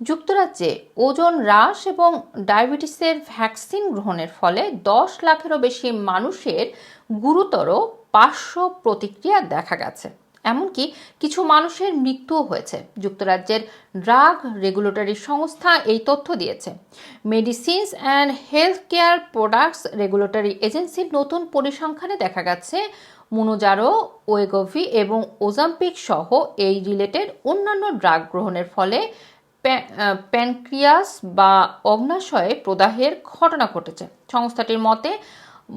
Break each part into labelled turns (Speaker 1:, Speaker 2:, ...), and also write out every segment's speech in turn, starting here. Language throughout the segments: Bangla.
Speaker 1: যুক্তরাজ্যে ওজন হ্রাস এবং ডায়াবেটিসের ভ্যাকসিন গ্রহণের ফলে দশ লাখেরও বেশি মানুষের গুরুতর পার্শ্ব প্রতিক্রিয়া দেখা গেছে। এমনকি কিছু মানুষের মৃত্যুও হয়েছে। যুক্তরাজ্যের ড্রাগ রেগুলেটরি সংস্থা এই তথ্য দিয়েছে। Medicines and health care products regulatory এজেন্সির নতুন পরিসংখ্যানে দেখা গেছে, মুনোজারো, ওয়েগভি এবং ওজাম্পিক সহ এই রিলেটেড অন্যান্য ড্রাগ গ্রহণের ফলে প্যানক্রিয়াস বা অগ্নাশয়ে প্রদাহের ঘটনা ঘটেছে। সংস্থাটির মতে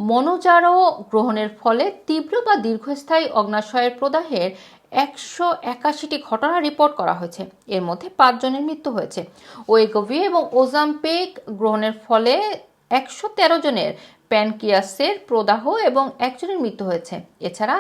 Speaker 1: মনোজারো গ্রহণের ফলে তীব্র বা দীর্ঘস্থায়ী অগ্নাশয়ের প্রদাহের একশো একাশিটি ঘটনা রিপোর্ট করা হয়েছে। এর মধ্যে পাঁচজনের মৃত্যু হয়েছে। ওয়েগভি এবং ওজাম্পিক গ্রহণের ফলে একশো তেরো জনের প্যানক্রিয়াসের প্রদাহ এবং একজনের মৃত্যু হয়েছে। এছাড়া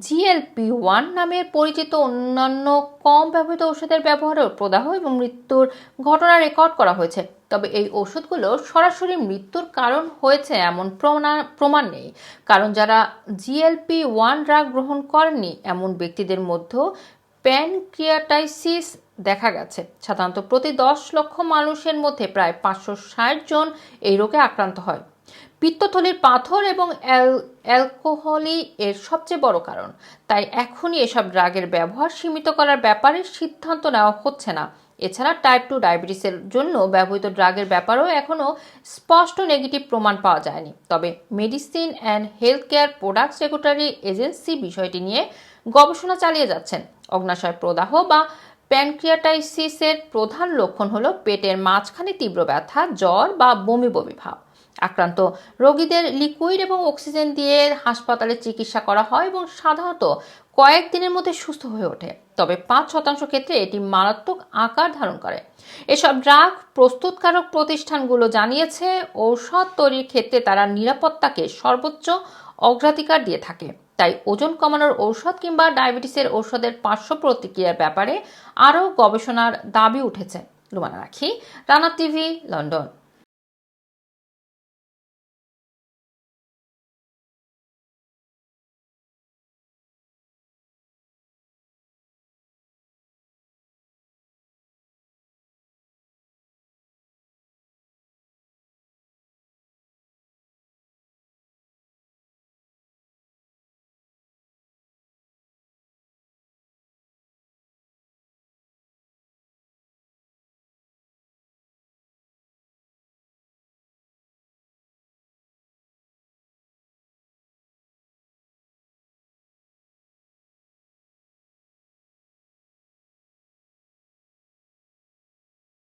Speaker 1: জিএলপি ওয়ান নামের পরিচিত অন্যান্য কম ব্যবহৃত ওষুধের ব্যবহারেও প্রদাহ এবং মৃত্যুর ঘটনা রেকর্ড করা হয়েছে। তবে এই ওষুধগুলো সরাসরি মৃত্যুর কারণ হয়েছে এমন প্রমাণ- নেই। কারণ যারা জিএলপি ওয়ান ড্রাগ গ্রহণ করেননি, এমন ব্যক্তিদের মধ্যেও প্যানক্রিয়াটাইসিস দেখা গেছে। সাধারণত প্রতি দশ লক্ষ মানুষের মধ্যে প্রায় পাঁচশো ষাট জন এই রোগে আক্রান্ত হয়। পিত্তথলির পাথর এবং অ্যাল- অ্যালকোহলই এর সবচেয়ে বড় কারণ। তাই এখনই এসব ড্রাগের ব্যবহার সীমিত করার ব্যাপারে সিদ্ধান্ত নেওয়া হচ্ছে না। এছাড়া টাইপ টু ডায়াবেটিসের জন্য ব্যবহৃত ড্রাগের ব্যাপারেও এখনও স্পষ্ট নেগেটিভ প্রমাণ পাওয়া যায়নি। তবে medicine and health care products regulatory agency বিষয়টি নিয়ে গবেষণা চালিয়ে যাচ্ছেন। অগ্নাশয় প্রদাহ বা প্যানক্রিয়াটাইসিসের প্রধান লক্ষণ হলো পেটের মাঝখানে তীব্র ব্যথা, জ্বর বা বমি বমি ভাব। আক্রান্ত। রোগীদের লিকুইড এবং অক্সিজেন দিয়ে হাসপাতালে চিকিৎসা করা হয় এবং সাধারণত কয়েকদিনের মধ্যে সুস্থ হয়ে ওঠে। তবে পাঁচ শতাংশ ক্ষেত্রে এটি মারাত্মক আকার ধারণ করে। এসব ড্রাগ প্রস্তুতকারক প্রতিষ্ঠানগুলো জানিয়েছে, ঔষধ তৈরির ক্ষেত্রে তারা নিরাপত্তাকে সর্বোচ্চ অগ্রাধিকার দিয়ে থাকে। তাই ওজন কমানোর ঔষধ কিংবা ডায়াবেটিসের ঔষধের পার্শ্ব প্রতিক্রিয়ার ব্যাপারে আরও গবেষণার দাবি উঠেছে। রুমানা রাখি, রানা টিভি, লন্ডন।